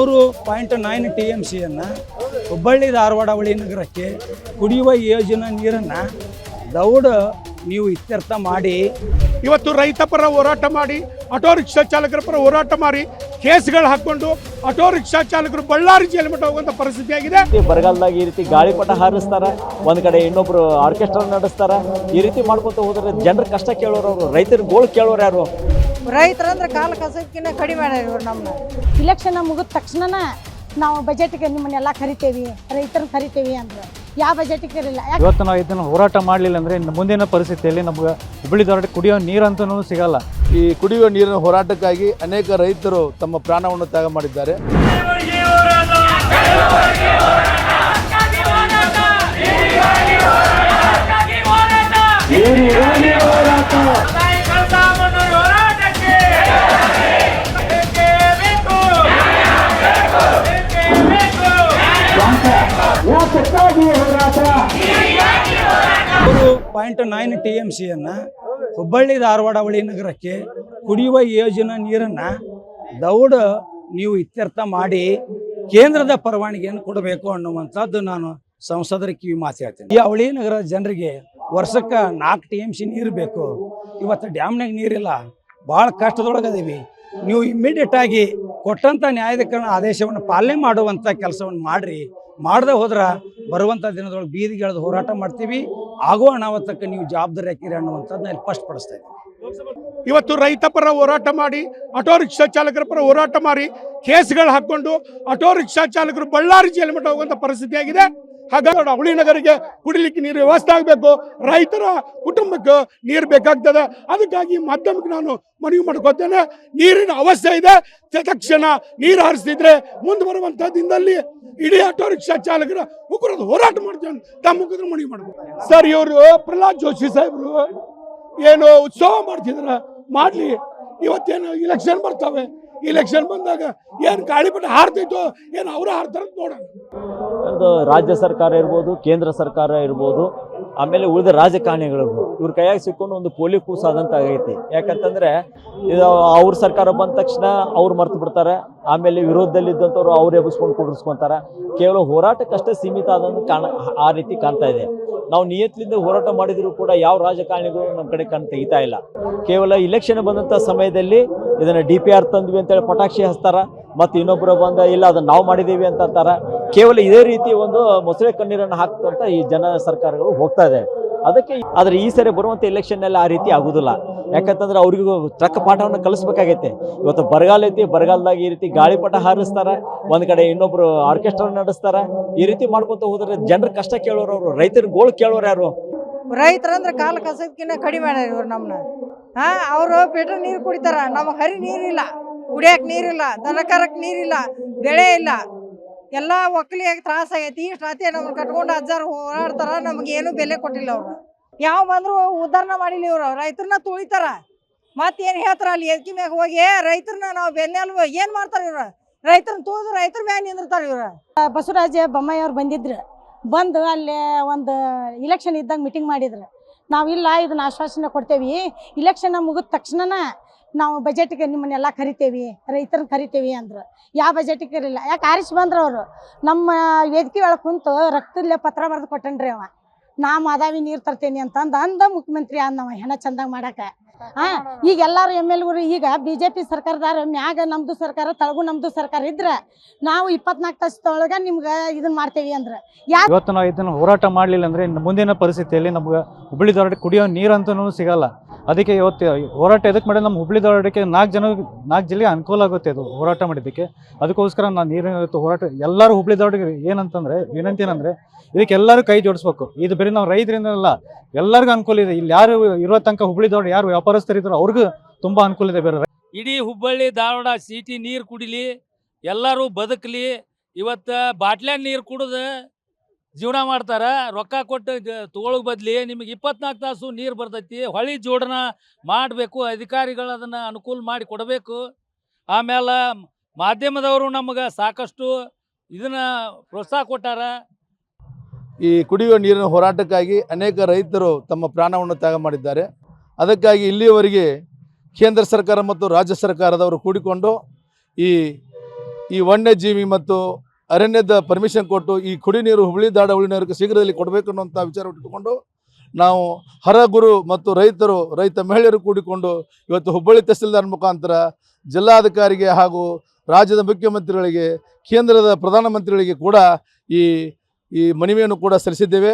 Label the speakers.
Speaker 1: ಮೂರು point nine T M ಸಿಯನ್ನು ಹುಬ್ಬಳ್ಳಿ ಧಾರವಾಡ ಅವಳಿ ನಗರಕ್ಕೆ ಕುಡಿಯುವ ಯೋಜನಾ ನೀರನ್ನು ದೌಡ ನೀವು ಇತ್ಯರ್ಥ ಮಾಡಿ.
Speaker 2: ಇವತ್ತು ರೈತ ಪರ ಹೋರಾಟ ಮಾಡಿ ಆಟೋ ರಿಕ್ಷಾ ಚಾಲಕರ ಪರ ಹೋರಾಟ ಮಾಡಿ ಕೇಸ್ಗಳು ಹಾಕೊಂಡು ಆಟೋ ರಿಕ್ಷಾ ಚಾಲಕರು ಬಳ್ಳಾರಿ ಜೈಲು ಮಟ್ಟ ಹೋಗುವಂಥ ಪರಿಸ್ಥಿತಿ ಆಗಿದೆ.
Speaker 3: ಬರಗಾಲದಾಗ ಈ ರೀತಿ ಗಾಳಿಪಟ ಹಾರಿಸ್ತಾರ ಒಂದ್ ಕಡೆ ಇನ್ನೊಬ್ರು ಆರ್ಕೆಸ್ಟ್ರಾ ನಡೆಸ್ತಾರ ಈ ರೀತಿ ಮಾಡ್ಕೊತ ಹೋದ್ರೆ ಜನರ ಕಷ್ಟ ಕೇಳೋರು ಅವರು ರೈತರ ಗೋಳು ಕೇಳೋರು ಯಾರು?
Speaker 4: ರೈತರಂದ್ರೆ ಕಾಲ ಕಸಕ್ಕಿನ ಕಡಿಮೆ ಮಾಡ್ಯಾರ ಇವ್ರು ನಮ್ಮನ್ನ
Speaker 5: ಇಲೆಕ್ಷನ್ ಮುಗಿದ ತಕ್ಷಣ ನಾವು ಬಜೆಟ್ಗೆ ನಿಮ್ಮನ್ನೆಲ್ಲ ಕರಿತೇವಿ ರೈತರನ್ನ ಕರಿತೇವಿ ಅಂದ್ರೆ. ಯಾವ ಬಜೆಟ್ಗೆ ಇರಲಿಲ್ಲ ಯಾಕೆ
Speaker 6: ಇವತ್ತು ನಾವು ಇದನ್ನು ಹೋರಾಟ ಮಾಡಲಿಲ್ಲ ಅಂದ್ರೆ ಇನ್ನು ಮುಂದಿನ ಪರಿಸ್ಥಿತಿಯಲ್ಲಿ ನಮ್ಗೆ ಹುಬ್ಬಳ್ಳಿ ಧಾರವಾಡ ಕುಡಿಯೋ ನೀರಂತೂ ಸಿಗಲ್ಲ.
Speaker 7: ಈ ಕುಡಿಯುವ ನೀರಿನ ಹೋರಾಟಕ್ಕಾಗಿ ಅನೇಕ ರೈತರು ತಮ್ಮ ಪ್ರಾಣವನ್ನು ತ್ಯಾಗ ಮಾಡಿದ್ದಾರೆ.
Speaker 1: ಪಾಯಿಂಟ್ ನೈನ್ ಟಿ ಎಂ ಸಿಯನ್ನು ಹುಬ್ಬಳ್ಳಿ ಧಾರವಾಡ ಅವಳಿ ನಗರಕ್ಕೆ ಕುಡಿಯುವ ಯೋಜನಾ ನೀರನ್ನು ದೌಡ ನೀವು ಇತ್ಯರ್ಥ ಮಾಡಿ ಕೇಂದ್ರದ ಪರವಾನಗಿಯನ್ನು ಕೊಡಬೇಕು ಅನ್ನುವಂಥದ್ದು ನಾನು ಸಂಸದರ ಕಿವಿ ಮಾತು ಹೇಳ್ತೀನಿ. ಈ ಅವಳಿ ನಗರ ಜನರಿಗೆ ವರ್ಷಕ್ಕೆ ನಾಲ್ಕು ಟಿ ಎಂ ಸಿ ನೀರು ಬೇಕು. ಇವತ್ತು ಡ್ಯಾಮ್ನಾಗ ನೀರಿಲ್ಲ. ಭಾಳ ಕಷ್ಟದೊಳಗದೀವಿ. ನೀವು ಇಮ್ಮಿಡಿಯೇಟ್ ಆಗಿ ಕೊಟ್ಟಂಥ ನ್ಯಾಯಾಧಿಕರಣ ಆದೇಶವನ್ನು ಪಾಲನೆ ಮಾಡುವಂಥ ಕೆಲಸವನ್ನು ಮಾಡ್ರಿ. ಮಾಡದೆ ಹೋದ್ರೆ ಬರುವಂಥ ದಿನದೊಳಗೆ ಬೀದಿಗೆಳೆದು ಹೋರಾಟ ಮಾಡ್ತೀವಿ. ಆಗೋ ಅನಾಹುತಕ್ಕೆ ನೀವು ಜವಾಬ್ದಾರಿ ಹಾಕಿರಿ ಅನ್ನುವಂಥದ್ದನ್ನ ಇಲ್ಲಿ ಸ್ಪಷ್ಟಪಡಿಸ್ತಾ ಇದ್ದೀನಿ.
Speaker 2: ಇವತ್ತು ರೈತ ಪರ ಹೋರಾಟ ಮಾಡಿ, ಆಟೋ ರಿಕ್ಷಾ ಚಾಲಕರ ಪರ ಹೋರಾಟ ಮಾಡಿ, ಕೇಸ್ಗಳು ಹಾಕ್ಕೊಂಡು ಆಟೋ ರಿಕ್ಷಾ ಚಾಲಕರು ಬಳ್ಳಾರಿ ಜೈಲು ಮಟ್ಟ ಹೋಗುವಂಥ ಪರಿಸ್ಥಿತಿ ಆಗಿದೆ. ಹಾಗಾಗಿ ಅವಳಿ ನಗರಿಗೆ ಕುಡಿಲಿಕ್ಕೆ ನೀರು ವ್ಯವಸ್ಥೆ ಆಗಬೇಕು. ರೈತರ ಕುಟುಂಬಕ್ಕೆ ನೀರು ಬೇಕಾಗ್ತದೆ. ಅದಕ್ಕಾಗಿ ಮಾಧ್ಯಮಕ್ಕೆ ನಾನು ಮನವಿ ಮಾಡ್ಕೋತೇನೆ. ನೀರಿನ ಅವಶ್ಯ ಇದೆ. ತಕ್ಷಣ ನೀರು ಹರಿಸ್ತಿದ್ರೆ ಮುಂದೆ ಬರುವಂಥ ದಿನದಲ್ಲಿ ಇಡೀ ಆಟೋ ರಿಕ್ಷಾ ಚಾಲಕರ ಉಗ್ರದ ಹೋರಾಟ ಮಾಡ್ತೇವೆ ತಮ್ಮ ಮುಖದ ಮನವಿ ಮಾಡ್ಬೇಕು. ಸರ್ ಇವರು ಪ್ರಹ್ಲಾದ್ ಜೋಶಿ ಸಾಹೇಬರು ಏನು ಉತ್ಸವ ಮಾಡ್ತಿದ್ರ ಮಾಡ್ಲಿ. ಇವತ್ತೇನು ಇಲೆಕ್ಷನ್ ಬರ್ತಾವೆ. ಇಲೆಕ್ಷನ್ ಬಂದಾಗ ಏನು ಗಾಳಿಪಟ ಹಾರ್ತೈತೋ ಏನು ಅವರು ಹಾರ್ತಾರ ನೋಡೋಣ.
Speaker 3: ಒಂದು ರಾಜ್ಯ ಸರ್ಕಾರ ಇರ್ಬೋದು ಕೇಂದ್ರ ಸರ್ಕಾರ ಇರ್ಬೋದು ಆಮೇಲೆ ಉಳಿದ ರಾಜಕಾರಣಿಗಳು. ಇರ್ಬೋದು ಇವ್ರ ಕೈಯಾಗಿ ಸಿಕ್ಕೊಂಡು ಒಂದು ಪೋಲಿ ಕೂಸಾದಂತ ಆಗೈತಿ. ಯಾಕಂತಂದ್ರೆ ಇದು ಅವ್ರ ಸರ್ಕಾರ ಬಂದ ತಕ್ಷಣ ಅವ್ರು ಮರ್ತು ಬಿಡ್ತಾರೆ. ಆಮೇಲೆ ವಿರೋಧದಲ್ಲಿ ಇದ್ದಂಥವ್ರು ಅವ್ರು ಎಬ್ಬಿಸ್ಕೊಂಡು ಕೂಡಿಸ್ಕೊತಾರೆ ಕೇವಲ ಹೋರಾಟಕ್ಕಷ್ಟೇ ಸೀಮಿತ ಆದಂತ ಕಾಣ, ಆ ರೀತಿ ಕಾಣ್ತಾ ಇದೆ. ನಾವು ನಿಯತ್ಲಿಂದ ಹೋರಾಟ ಮಾಡಿದರೂ ಕೂಡ ಯಾವ ರಾಜಕಾರಣಿಗಳು ನಮ್ಮ ಕಡೆ ಕಣ್ ತೆಗಿತಾ ಇಲ್ಲ. ಕೇವಲ ಇಲೆಕ್ಷನ್ ಬಂದಂಥ ಸಮಯದಲ್ಲಿ ಇದನ್ನ ಡಿ ಪಿ ಆರ್ ತಂದ್ವಿ ಅಂತೇಳಿ ಪಟಾಕ್ಷಿ ಹಚ್ತಾರೆ. ಮತ್ತು ಇನ್ನೊಬ್ಬರು ಬಂದ, ಇಲ್ಲ, ಅದನ್ನ ನಾವು ಮಾಡಿದ್ದೀವಿ ಅಂತ ಅಂತಾರ. ಕೇವಲ ಇದೇ ರೀತಿ ಒಂದು ಮೊಸಳೆ ಕಣ್ಣೀರನ್ನು ಹಾಕ್ತಂತ ಈ ಜನ ಸರ್ಕಾರಗಳು ಹೋಗ್ತಾ ಇದೆ. ಅದಕ್ಕೆ ಆದ್ರೆ ಈ ಸರಿ ಬರುವಂತ ಎಲೆಕ್ಷನ್ನಲ್ಲಿ ಆ ರೀತಿ ಆಗುದಿಲ್ಲ. ಯಾಕಂತಂದ್ರೆ ಅವ್ರಿಗೂ ಟ್ರಕ್ ಪಾಠವನ್ನು ಕಲಿಸ್ಬೇಕಾಗೈತೆ. ಇವತ್ತು ಬರಗಾಲ ಐತಿ, ಬರಗಾಲದಾಗ ಈ ರೀತಿ ಗಾಳಿಪಟ ಹಾರಿಸ್ತಾರೆ, ಒಂದು ಕಡೆ ಇನ್ನೊಬ್ರು ಆರ್ಕೆಸ್ಟ್ರಾ ನಡೆಸ್ತಾರೆ. ಈ ರೀತಿ ಮಾಡ್ಕೊತ ಹೋದ್ರೆ ಜನರ ಕಷ್ಟ ಕೇಳೋರು ಅವರು ರೈತರ ಗೋಳು ಕೇಳೋರು ಯಾರು?
Speaker 4: ರೈತರಂದ್ರೆ ಕಾಲ ಕಸದಕ್ಕಿಂತ ಕಡಿಮೆ ಇವ್ರು ನಮ್ಮನ್ನ ಹಾ, ಅವರು ಫಿಲ್ಟರ್ ನೀರು ಕುಡಿತಾರ. ನಮಗೆ ಹರಿ ನೀರಿಲ್ಲ. ಕುಡಿಯಕ್ಕೆ ನೀರಿಲ್ಲ ದನಕರಕ್ಕೆ ನೀರಿಲ್ಲ, ಬೆಳೆ ಇಲ್ಲ. ಎಲ್ಲ ಒಕ್ಕಲಿಗೆ ತ್ರಾಸ ಆಗೈತಿ. ಇಷ್ಟು ರಾತ್ರಿ ನಮ್ಗೆ ಕಟ್ಕೊಂಡು ಅಜ್ಜಾರು ಹೋರಾಡ್ತಾರ. ನಮ್ಗೆ ಏನು ಬೆಲೆ ಕೊಟ್ಟಿಲ್ಲ ಅವ್ರು. ಯಾವ ಬಂದ್ರು ಉದ್ಧಾರಣ ಮಾಡಿಲ್ಲ ಇವ್ರು. ರೈತರನ್ನ ತುಳಿತಾರ. ಮತ್ತೇನು ಹೇಳ್ತಾರ ಅಲ್ಲಿ ಎದ್ಕಿ ಮ್ಯಾಗ ಹೋಗಿ ರೈತರನ್ನ ನಾವು ಬೆನ್ನೆಲ್ವ ಏನು ಮಾಡ್ತಾರೆ ಇವ್ರು? ರೈತರನ್ನ ತುಳಿದು ರೈತರ ಮ್ಯಾಗ ನಿಂದಿರ್ತಾರೆ ಇವ್ರು.
Speaker 5: ಬಸವರಾಜ ಬೊಮ್ಮಾಯಿ ಅವ್ರು ಬಂದಿದ್ರು. ಬಂದು ಅಲ್ಲಿ ಒಂದು ಇಲೆಕ್ಷನ್ ಇದ್ದಾಗ ಮೀಟಿಂಗ್ ಮಾಡಿದ್ರು. ನಾವಿಲ್ಲ ಇದನ್ನ ಆಶ್ವಾಸನೆ ಕೊಡ್ತೇವಿ. ಇಲೆಕ್ಷನ್ ಮುಗಿದ ತಕ್ಷಣ ನಾವು ಬಜೆಟ್ಗೆ ನಿಮ್ಮನ್ನೆಲ್ಲ ಕರಿತೇವಿ, ರೈತರನ್ನ ಕರಿತೇವಿ ಅಂದ್ರು. ಯಾವ ಬಜೆಟ್ಗೆ ಇರಲಿಲ್ಲ. ಯಾಕೆ ಆರಿಸಿ ಬಂದ್ರು ಅವರು? ನಮ್ಮ ವೇದಿಕೆ ಒಳಗೆ ಕುಂತು ರಕ್ತದಲ್ಲೇ ಪತ್ರ ಬರೆದು ಕೊಟ್ಟನ್ರಿ ಅವ. ನಾ ಮಾದಾವಿ ನೀರು ತರ್ತೇನೆ ಅಂತಂದು ಅಂದ ಮುಖ್ಯಮಂತ್ರಿ ಅಂದವ ಹೆಣ ಚಂದಾಗ ಮಾಡಕ್ಕೆ ಹಾ ಈಗ ಎಲ್ಲಾರು ಎಂ ಎಲ್ಗಳು ಈಗ ಬಿ ಜೆ ಪಿ ಸರ್ಕಾರದಾರ ಮ್ಯಾಗ ನಮ್ದು ಸರ್ಕಾರ, ತಳಗು ನಮ್ದು ಸರ್ಕಾರ ಇದ್ರೆ, ನಾವು ಇಪ್ಪತ್ನಾಲ್ಕು ತಾಸದೊಳಗ ನಿಮ್ಗೆ ಇದನ್ನ ಮಾಡ್ತೇವಿ ಅಂದ್ರೆ.
Speaker 6: ಇವತ್ತು ನಾವು ಇದನ್ನ ಹೋರಾಟ ಮಾಡಲಿಲ್ಲ ಅಂದ್ರೆ ಮುಂದಿನ ಪರಿಸ್ಥಿತಿಯಲ್ಲಿ ನಮ್ಗೆ ಹುಬ್ಬಳ್ಳಿ ಧಾರವಾಡ ಕುಡಿಯೋ ನೀರಂತೂ ಸಿಗಲ್ಲ. ಅದಕ್ಕೆ ಇವತ್ತು ಹೋರಾಟ ಎದಕ್ಕೆ ಮಾಡಿ ನಮ್ಮ ಹುಬ್ಬಳ್ಳಿ ಧಾರವಾಡಕ್ಕೆ ನಾಲ್ಕು ಜನ, ನಾಲ್ಕು ಜಿಲ್ಲೆಗೆ ಅನುಕೂಲ ಆಗುತ್ತೆ ಅದು ಹೋರಾಟ ಮಾಡಿದ್ದಕ್ಕೆ. ಅದಕ್ಕೋಸ್ಕರ ನಾನು ನೀರಿನ ಹೋರಾಟ, ಎಲ್ಲರೂ ಹುಬ್ಬಳ್ಳಿ ಧಾರವಾಡಕ್ಕೆ ಏನಂತಂದರೆ, ವಿನಂತಿ ಏನಂದರೆ, ಇದಕ್ಕೆ ಎಲ್ಲರೂ ಕೈ ಜೋಡಿಸ್ಬೇಕು. ಇದು ಬರೀ ನಾವು ರೈತರಿಂದ ಅಲ್ಲ ಎಲ್ಲರಿಗೂ ಅನುಕೂಲ ಇದೆ. ಇಲ್ಲಿ ಯಾರು ಇರೋ ತನಕ ಹುಬ್ಬಳ್ಳಿ ಧಾರವಾಡ ಯಾರು ವ್ಯಾಪಾರಸ್ಥರಿದ್ರು ಅವ್ರಿಗೂ ತುಂಬ ಅನುಕೂಲ ಇದೆ ಬೇರೆ
Speaker 8: ಇಡೀ ಹುಬ್ಬಳ್ಳಿ ಧಾರವಾಡ ಸಿಟಿ ನೀರು ಕುಡಿಲಿ, ಎಲ್ಲರೂ ಬದುಕಲಿ. ಇವತ್ತು ಬಾಟ್ಲ್ಯಾಗ ನೀರು ಕುಡಿದು ಜೀವನ ಮಾಡ್ತಾರೆ, ರೊಕ್ಕ ಕೊಟ್ಟು ತಗೊಳಕ್ ಬದ್ಲಿ ನಿಮಗೆ ಇಪ್ಪತ್ನಾಲ್ಕು ತಾಸು ನೀರು ಬರ್ತೈತಿ, ಹೊಳಿ ಜೋಡಣ ಮಾಡಬೇಕು, ಅಧಿಕಾರಿಗಳು ಅದನ್ನು ಅನುಕೂಲ ಮಾಡಿ ಕೊಡಬೇಕು. ಆಮೇಲೆ ಮಾಧ್ಯಮದವರು ನಮಗೆ ಸಾಕಷ್ಟು ಇದನ್ನ ಪ್ರೋತ್ಸಾಹ ಕೊಟ್ಟಾರ.
Speaker 7: ಈ ಕುಡಿಯುವ ನೀರಿನ ಹೋರಾಟಕ್ಕಾಗಿ ಅನೇಕ ರೈತರು ತಮ್ಮ ಪ್ರಾಣವನ್ನು ತ್ಯಾಗ ಮಾಡಿದ್ದಾರೆ. ಅದಕ್ಕಾಗಿ ಇಲ್ಲಿಯವರೆಗೆ ಕೇಂದ್ರ ಸರ್ಕಾರ ಮತ್ತು ರಾಜ್ಯ ಸರ್ಕಾರದವರು ಕೂಡಿಕೊಂಡು ಈ ಈ ವನ್ಯಜೀವಿ ಮತ್ತು ಅರಣ್ಯದ ಪರ್ಮಿಷನ್ ಕೊಟ್ಟು ಈ ಕುಡಿ ನೀರು ಹುಬ್ಳಿ ದಾಡ, ಹುಳಿ ನೀರಿಗೆ ಶೀಘ್ರದಲ್ಲಿ ಕೊಡಬೇಕು ಅನ್ನುವಂಥ ವಿಚಾರ ಇಟ್ಟುಕೊಂಡು ನಾವು ಹರಗುರು ಮತ್ತು ರೈತರು, ರೈತ ಮಹಿಳೆಯರು ಕೂಡಿಕೊಂಡು ಇವತ್ತು ಹುಬ್ಬಳ್ಳಿ ತಹಸೀಲ್ದಾರ್ ಮುಖಾಂತರ ಜಿಲ್ಲಾಧಿಕಾರಿಗೆ ಹಾಗೂ ರಾಜ್ಯದ ಮುಖ್ಯಮಂತ್ರಿಗಳಿಗೆ, ಕೇಂದ್ರದ ಪ್ರಧಾನಮಂತ್ರಿಗಳಿಗೆ ಕೂಡ ಈ ಈ ಮನವಿಯನ್ನು ಕೂಡ ಸಲ್ಲಿಸಿದ್ದೇವೆ.